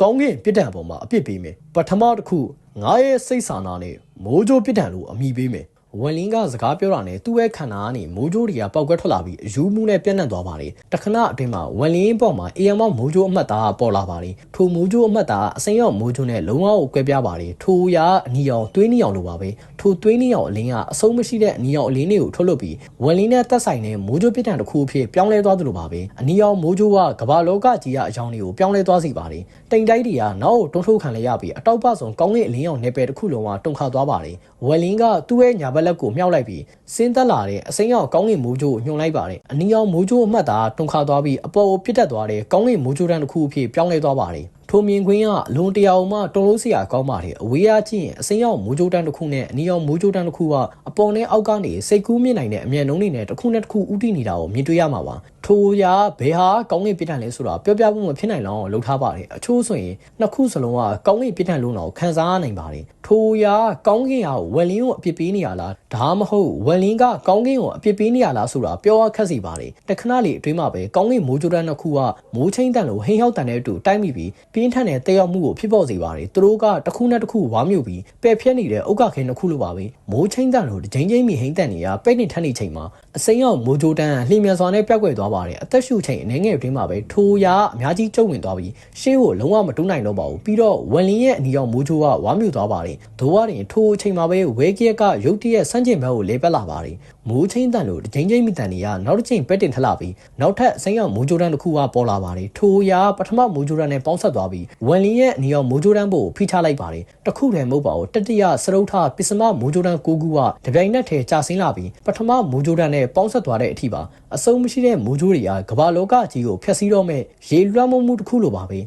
ကောင်းကင်ပြစ်ဒဏ်ပေါ်မှာအပြစ်ပေးမယ်ပထမတစ်ခုငါရဲ့စိတ်ဆန္ဒနဲ့မိုးကြိုးပြစ်ဒဏ်လို့အမိပေးမယ် ဝန်လင်းကစကားပြောတာနဲ့သူ့ရဲ့ခန္ဓာကနေမိုးကြိုးတွေကပေါက်ကွဲထွက်လာပြီးအယူမှုနဲ့ပြန့်နှံ့သွားပါတယ်တခဏအတွင်းမှာဝန်လင်းပေါ်မှာအေယံမောက်မိုးကြိုးအမှတ်သားပေါ်လာပါတယ်ထိုမိုးကြိုးအမှတ်သားအစိမ်းရောက်မိုးကြိုးနဲ့လုံးဝကိုကွဲပြားပါတယ်ထိုရာအနီရောင်သွေးနီရောင်လိုပါပဲထိုသွေးနီရောင်အလင်းကအဆုံးမရှိတဲ့အနီရောင်အလင်းတွေကိုထုတ်လွှတ်ပြီးဝန်လင်းနဲ့တက်ဆိုင်တဲ့မိုးကြိုးပြစ်ဒဏ်တစ်ခုအဖြစ်ပြောင်းလဲသွားသလိုပါပဲအနီရောင်မိုးကြိုးကကမ္ဘာလောကကြီးကအကြောင်းတွေကိုပြောင်းလဲသွားစေပါတယ်တိမ်တိုက်တွေကနောက်ကိုတွန်းထုတ်ခံလိုက်ရပြီးအတောက်ပဆုံကောင်းကင်အလင်းရောင်နယ်ပယ်တစ်ခုလုံးကတုန်ခါသွားပါတယ်ဝယ်လင်းကသူ့ရဲ့ညာဘက်လက်ကိုမြှောက်လိုက်ပြီးစင်းသက်လာတဲ့အစိမ်းရောင်ကောင်းကင်မိုးကြိုးကိုညှို့လိုက်ပါတယ်အနီရောင်မိုးကြိုးအမှတ်သားတုန်ခါသွားပြီးအပေါ်ကိုပြစ်တက်သွားတဲ့ကောင်းကင်မိုးကြိုးတန်းတစ်ခုအဖြစ်ပြောင်းလဲသွားပါတယ် ထိုမြင်ကွင်းကအလွန်တရာအောင်မှတုံလို့စရာကောင်းပါတယ်အဝေးအားကြည့်ရင်အစိမ်းရောင်မိုးကြိုးတန်းတစ်ခုနဲ့အနီရောင်မိုးကြိုးတန်းတစ်ခုကအပေါ်နဲ့အောက်ကနေစိတ်ကူးမြင့်နိုင်တဲ့အမြန်နှုံးတွေနဲ့တစ်ခုနဲ့တစ်ခုဥတီနေတာကိုမြင်တွေ့ရမှာပါထိုရာဘယ်ဟာကောင်းကင်ပြစ်ဒဏ်လဲဆိုတာပြောပြဖို့မဖြစ်နိုင်လောက်လှုပ်ထားပါတယ်အချို့ဆိုရင်နှစ်ခုစလုံးကကောင်းကင်ပြစ်ဒဏ်လုံးတော့ခံစားနိုင်ပါတယ်ထိုရာကောင်းကင်ဟာဝယ်လင်းကိုအပြစ်ပေးနေရလားဒါမှမဟုတ်ဝယ်လင်းကကောင်းကင်ကိုအပြစ်ပေးနေရလားဆိုတာပြောရခက်စီပါတယ်တခဏလေးအတွင်းမှာပဲကောင်းကင်မိုးကြိုးတန်းနှစ်ခုကမိုးချင်းတန်လိုဟိန်းဟောက်တန်တဲ့အတူတိုက်မိပြီးပြင်းထန်တဲ့တဲရောက်မှုကိုဖြစ်ပေါ်စေပါတယ်သူတို့ကတစ်ခုနဲ့တစ်ခုဝါမြုပ်ပြီးပယ်ဖြတ်နေတဲ့အုတ်ကခဲနှစ်ခုလိုပါပဲမိုးချင်းတန်လိုဒိန်ချင်းမီဟိန်းတန်နေရပိတ်နေထက်နေချိန်မှာအစိမ်းရောက်မိုးကြိုးတန်းလှိမြန်စွာနဲ့ပြောက်ကွယ်သွားပါတယ်အသက်ရှူချိန်အနေငယ်အတွင်းမှာပဲထိုရာအများကြီးကျုံဝင်သွားပြီးရှေးကိုလုံးဝမတူးနိုင်တော့ပါဘူးပြီးတော့ဝက်လင်းရဲ့အနီရောင်မိုးကြိုးကဝါမြုပ်သွားပါတယ်ဒိုးရရင်ထိုအချိန်မှာပဲဝဲကက်ကရုတ်တရက်ဆန့်ကျင်ဘက်ကိုလေပတ်လာပါတယ်မိုးချင်းတန်လိုဒိန်ချင်းမီတန်နေရနောက်တစ်ချိန်ပက်တင်ထလာပြီးနောက်ထပ်အစိမ်းရောက်မိုးကြိုးတန်းတစ်ခုကပေါ်လာပါတယ်ထိုရာပထမမိုးကြိုးတန်းနဲ့ပေါင်းဆက်သွားပြီးဝက်လင်းရဲ့အနီရောင်မိုးကြိုးတန်းဘို့ဖိချလိုက်ပါတယ်တခုတည်းမဟုတ်ပါဘူးတတိယစရုပ်ထပစ္စမမိုးကြိုးတန်းကိုကူကတပြိုင်နက်တည်းကြာဆင်းလာပြီးပထမမိုးကြိုးတန်းနဲ့ပေါင်းဆက်သွားတဲ့အထိပါအစုံမရှိတဲ့မိုးကြိုးတွေကကမ္ဘာလောကကြီးကိုဖျက်ဆီးတော့မဲ့ရေလွှမ်းမိုးမှုတစ်ခုလိုပါပဲ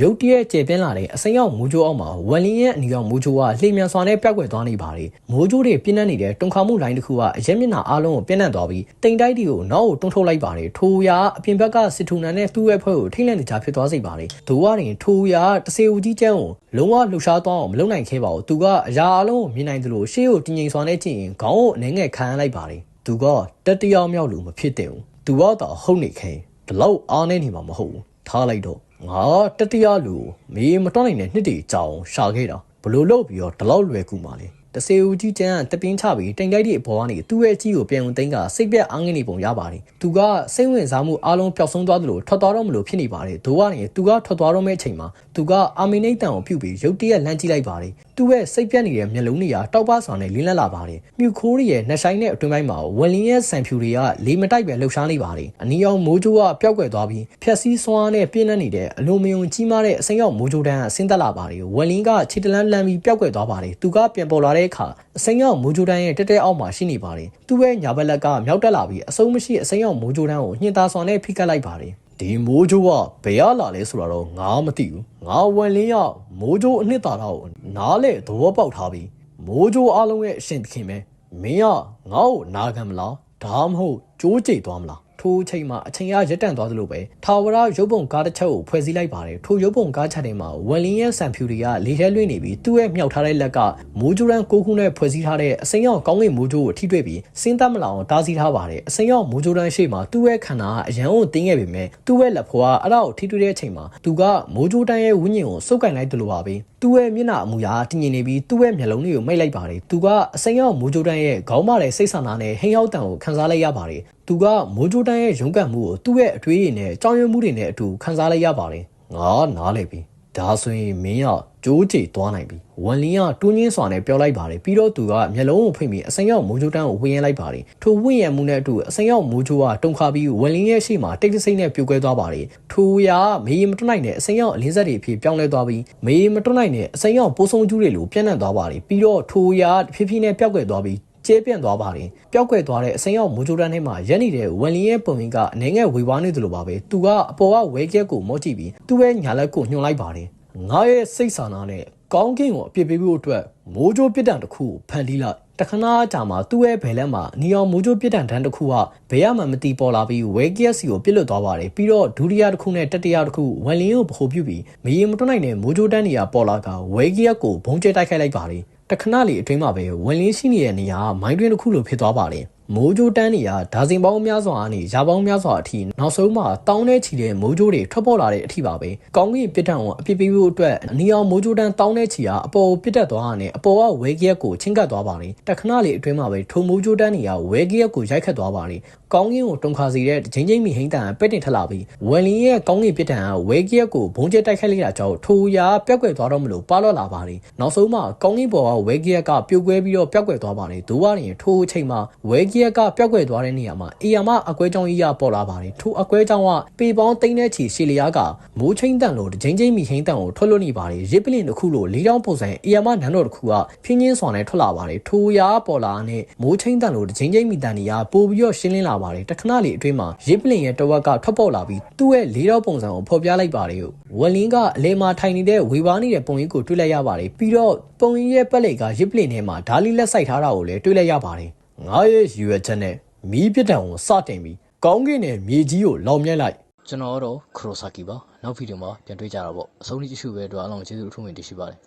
ရုတ်တရက်ကျေပြင်းလာတဲ့အစိမ်းရောက်မိုးကြိုးအောက်မှာဝက်လင်းရဲ့အနီရောင်မိုးကြိုးကလှိမြန်စွာနဲ့ပြောက်ကွယ်သွားနေပါတယ်မိုးကြိုးတွေပြင်းနှံ့နေတဲ့တုန်ခါမှုလိုင်းတစ်ခုကအရက်မျက်နှာအားလုံးကိုပြင်းနှံ့သွားပြီးတိမ်တိုက်တွေကိုနောက်ကိုတွန်းထုတ်လိုက်ပါတယ်ထိုရာအပြင်ဘက်ကစစ်ထူနန်နဲ့သူ့ရဲ့ဖွဲ့ကိုထိမ့်လန့်နေကြဖြစ်သွားစေပါတယ်ဒိုးဝရင်ထိုရာတဆေဦးကြီးကျန်းကိုလုံးဝလှူရှားသွားအောင်မလုပ်နိုင်ခဲ့ပါဘူးသူကအရာအလုံးကိုမြင်နိုင်သလိုရှေ့ကိုတင်းငိမ်စွာနဲ့ကြည့်ရင်ခေါင်းကိုအနေငယ်ခံရလိုက်ပါတယ်သူကတတယောက်မြောက်လူမဖြစ်တဲ့ဘူးသူကတော့ဟုတ်နေခင်ဒီလောက်အားနေနေမှာမဟုတ်ဘူးထားလိုက်တော့ ငါတတိယလူမေးမတွန်းနိုင်တဲ့နှစ်တီကြောင်ရှာခဲ့တာဘလို့လုပ်ပြီးတော့ဒီလောက်လွယ်ကူမှလဲ တဆေဦးကြီးကျန်းတပင်းချပြီးတိမ်တိုက်တဲ့အပေါ်ကနေသူ့ရဲ့အကြီးကိုပြန်ုံသိမ်းကစိတ်ပြက်အားငင်းနေပုံရပါတယ်သူကစိတ်ဝင်စားမှုအလုံးပျောက်ဆုံးသွားသလိုထွက်သွားတော့မလို့ဖြစ်နေပါတယ်ဒိုးကနေသူကထွက်သွားတော့မယ့်အချိန်မှာသူကအာမီနိတ်တန်ကိုပြုတ်ပြီးရုတ်တရက်လန့်ကြည့်လိုက်ပါတယ်သူ့ရဲ့စိတ်ပြက်နေတဲ့မျက်လုံးတွေကတောက်ပစွာနဲ့လင်းလက်လာပါတယ်မြူခိုးရဲ့နှဆိုင်တဲ့အတွင်းပိုင်းမှာဝက်လင်းရဲ့ဆန်ဖြူတွေကလေမတိုက်ပဲလှုပ်ရှားနေပါတယ်အနီအောင်မိုးကြိုးကပျောက်ကွယ်သွားပြီးဖြက်စီးဆွမ်းအားနဲ့ပြင်းနှက်နေတဲ့အလိုမယုံကြီးမားတဲ့အစိမ်းရောက်မိုးကြိုးတန်းကဆင်းသက်လာပါတယ်ဝက်လင်းကခြေတလန်းလန်းပြီးပျောက်ကွယ်သွားပါတယ်သူကပြန်ပေါ်လာတဲ့အခါအစိမ်းရောက်မိုးကြိုးတန်းရဲ့တက်တဲအောက်မှာရှိနေပါတယ်သူ့ရဲ့ညာဘက်လက်ကမြောက်တက်လာပြီးအစုံမရှိအစိမ်းရောက်မိုးကြိုးတန်းကိုညှင်သာစွာနဲ့ဖိကတ်လိုက်ပါတယ်ဒီမိုးကြိုးကဘယ်ရလာလဲဆိုတာတော့ငါမသိဘူးငါဝန်လင်းရမိုးကြိုးအနှစ်သာရကိုနားလေသဘောပေါက်ထားပြီးမိုးကြိုးအလုံးရဲ့အရှင်သခင်ပဲမင်းကငါ့ကိုနာခံမလားဒါမှမဟုတ်ကြိုးကြိတ်သွားမလား ထိုအချိန်မှာအချိန်ရရက်တန့်သွားသလိုပဲထာဝရရုပ်ပုံကားတစ်ချက်ကိုဖွဲ့စည်းလိုက်ပါတယ်ထိုရုပ်ပုံကားချက်ထဲမှာဝက်လင်းရဲ့ဆန်ဖြူတွေကလေထဲလွှင့်နေပြီးသူ့ရဲ့မြောက်ထားတဲ့လက်ကမိုးကြိုးရန်ကိုခုနဲ့ဖွဲ့စည်းထားတဲ့အစိမ်းရောင်ကောင်းကင်မိုးကြိုးကိုထိတွေ့ပြီးစင်းသက်မလောင်တားဆီးထားပါတယ်အစိမ်းရောင်မိုးကြိုးရန်ရှေ့မှာသူ့ရဲ့ခန္ဓာကအရန်ကိုတင်းခဲ့ပေမဲ့သူ့ရဲ့လက်ဖွားအဲ့ဒါကိုထိတွေ့တဲ့အချိန်မှာသူကမိုးကြိုးတန်းရဲ့ဝိညာဉ်ကိုစုပ်ကင်လိုက်တယ်လို့ပါပဲသူ့ရဲ့မျက်နှာအမူအရာတည်ငြိမ်နေပြီးသူ့ရဲ့မျက်လုံးတွေကိုမိတ်လိုက်ပါတယ်သူကအစိမ်းရောင်မိုးကြိုးတန်းရဲ့ခေါင်းမတဲ့စိတ်ဆန္ဒနဲ့ဟင်းရောက်တံကိုခံစားလိုက်ရပါတယ်သူကမိုးကြိုးတန်းရဲ့ရုံးကန်မှုကိုသူ့ရဲ့အတွေးရည်နဲ့ကြောင်ရွံ့မှုတွေနဲ့အတူခံစားလိုက်ရပါတယ်ငါနားလေပြီဒါဆိုရင်မင်းက ကြိုးကြေသွားနိုင်ပြီဝန်လင်းကတွင်းချင်းစွာနဲ့ပြောလိုက်ပါတယ်ပြီးတော့သူကမျက်လုံးကိုဖွင့်ပြီးအစိမ်းရောက်မိုးကြိုးတန်းကိုဝင်ရလိုက်ပါတယ်ထိုဝင်ရမှုနဲ့အတူအစိမ်းရောက်မိုးကြိုးကတုံခါပြီးဝန်လင်းရဲ့ရှေ့မှာတိတ်တဆိတ်နဲ့ပြိုကွဲသွားပါတယ်ထိုရာမေးမတွနိုင်တဲ့အစိမ်းရောက်အလင်းဆက်တွေအဖြစ်ပြောင်းလဲသွားပြီးမေးမတွနိုင်တဲ့အစိမ်းရောက်ပိုးဆုံးကျူးတွေလိုပြန့်နှံ့သွားပါတယ်ပြီးတော့ထိုရာဖြည်းဖြည်းနဲ့ပျောက်ကွယ်သွားပြီးကျဲပြန့်သွားပါတယ်ပျောက်ကွယ်သွားတဲ့အစိမ်းရောက်မိုးကြိုးတန်းထဲမှာရက်နေတဲ့ဝန်လင်းရဲ့ပုံရင်းကအနေငယ်ဝေဝါးနေသလိုပါပဲသူကအပေါ်ကဝဲကက်ကိုမော့ကြည့်ပြီးသူ့ရဲ့ညာလက်ကိုညှို့လိုက်ပါတယ် ငါရဲ့စိတ်ဆန္ဒနဲ့ကောင်းကင်ကိုအပြစ်ပေးဖို့အတွက်မိုးကြိုးပြစ်ဒဏ်တစ်ခုကိုဖန်တီးလိုက်တခဏကြာမှသူ့ရဲ့ဘယ်လက်မှာနီအောင်မိုးကြိုးပြစ်ဒဏ်တန်းတစ်ခုကဘယ်ရမှမတီးပေါ်လာပြီးဝဲကက်စီကိုပြစ်လွတ်သွားပါတယ်ပြီးတော့ဒုတိယတစ်ခုနဲ့တတိယတစ်ခုဝန်လင်းကိုဗဟိုပြုပြီးမရေမတွန်းနိုင်တဲ့မိုးကြိုးတန်းနေရာပေါ်လာကဝဲကက်ကိုဘုံကျဲတိုက်ခိုက်လိုက်ပါတယ်တခဏလေးအတွင်းမှာပဲဝင်လင်းရှိနေတဲ့နေရာမိုင်းတွင်းတစ်ခုလိုဖြစ်သွားပါတယ် မိုးကြိုးတန်းတွေကဒါဇင်ပေါင်းများစွာအနေရာပေါင်းများစွာအထိနောက်ဆုံးမှာတောင်းနဲ့ချီတဲ့မိုးကြိုးတွေထွက်ပေါ်လာတဲ့အထိပါပဲကောင်းကင်ပြစ်ဒဏ်ကိုအပြစ်ပေးဖို့အတွက်အနီအောင်မိုးကြိုးတန်းတောင်းနဲ့ချီကအပေါ်ကိုပြစ်တက်သွားတာနဲ့အပေါ်ကဝဲကရက်ကိုချင်းကပ်သွားပါတယ်တခဏလေးအတွင်းမှာပဲထုံမိုးကြိုးတန်းတွေကဝဲကရက်ကိုရိုက်ခတ်သွားပါတယ်ကောင်းကင်ကိုတုံခါစီတဲ့ဂျင်းချင်းမီဟိန်းတန်ပက်တင်ထလာပြီးဝယ်လင်းရဲ့ကောင်းကင်ပြစ်ဒဏ်ကဝဲကရက်ကိုဘုံကျဲတိုက်ခိုက်လိုက်တာကြောင့်ထိုရာပျောက်ကွယ်သွားတော့မလို့ပါလော့လာပါတယ်နောက်ဆုံးမှာကောင်းကင်ပေါ်ကဝဲကရက်ကပြိုကွဲပြီးတော့ပျောက်ကွယ်သွားပါတယ်ဒိုးဝရင်ထိုအချိန်မှာဝဲကရက်ကပျောက်ကွယ်သွားတဲ့နေရာမှာအေယာမအကွဲကြောင်ကြီးရပေါ်လာပါတယ်ထိုအကွဲကြောင်ကပေပေါင်းသိန်းနဲ့ချီရှီလျားကမိုးချင်းတန်လို့ဂျင်းချင်းမီဟိန်းတန်ကိုထွက်လွတ်နေပါတယ်ရစ်ပလင်တစ်ခုလိုလေးချောင်းပုံစံအေယာမနန်းတော်တစ်ခုကဖြင်းချင်းစွာနဲ့ထွက်လာပါတယ်ထိုရာပေါ်လာနဲ့မိုးချင်းတန်လို့ဂျင်းချင်းမီတန်ကြီးကပို့ပြီးတော့ရှင်းလင်းလာပါတယ်တခဏလေးအတွင်းမှာရစ်ပလင်ရဲ့တဝက်ကထွက်ပေါ်လာပြီးသူ့ရဲ့လေးတော့ပုံစံကိုဖော်ပြလိုက်ပါတယ်ဝလင်းကအလဲမှာထိုင်နေတဲ့ဝေဘာနေတဲ့ပုံရိပ်ကိုတွေ့လိုက်ရပါတယ်ပြီးတော့ပုံရိပ်ရဲ့ပက်လက်ကရစ်ပလင်ထဲမှာဓာလီလက်ဆိုင်ထားတာကိုလည်းတွေ့လိုက်ရပါတယ် ငါရဲ့ရွယ်ချက်နဲ့မီးပြစ်တံကိုစတင်ပြီးကောင်းကင်နဲ့မြေကြီးကိုလောင်မြဲလိုက်ကျွန်တော်ကတော့ခရိုဆာကီပါနောက်ဗီဒီယိုမှာပြန်တွေ့ကြတာပေါ့အဆုံးထိကြည့်ရှုပဲအတွက်အားလုံးကျေးဇူးအထူးတင်ရှိပါတယ်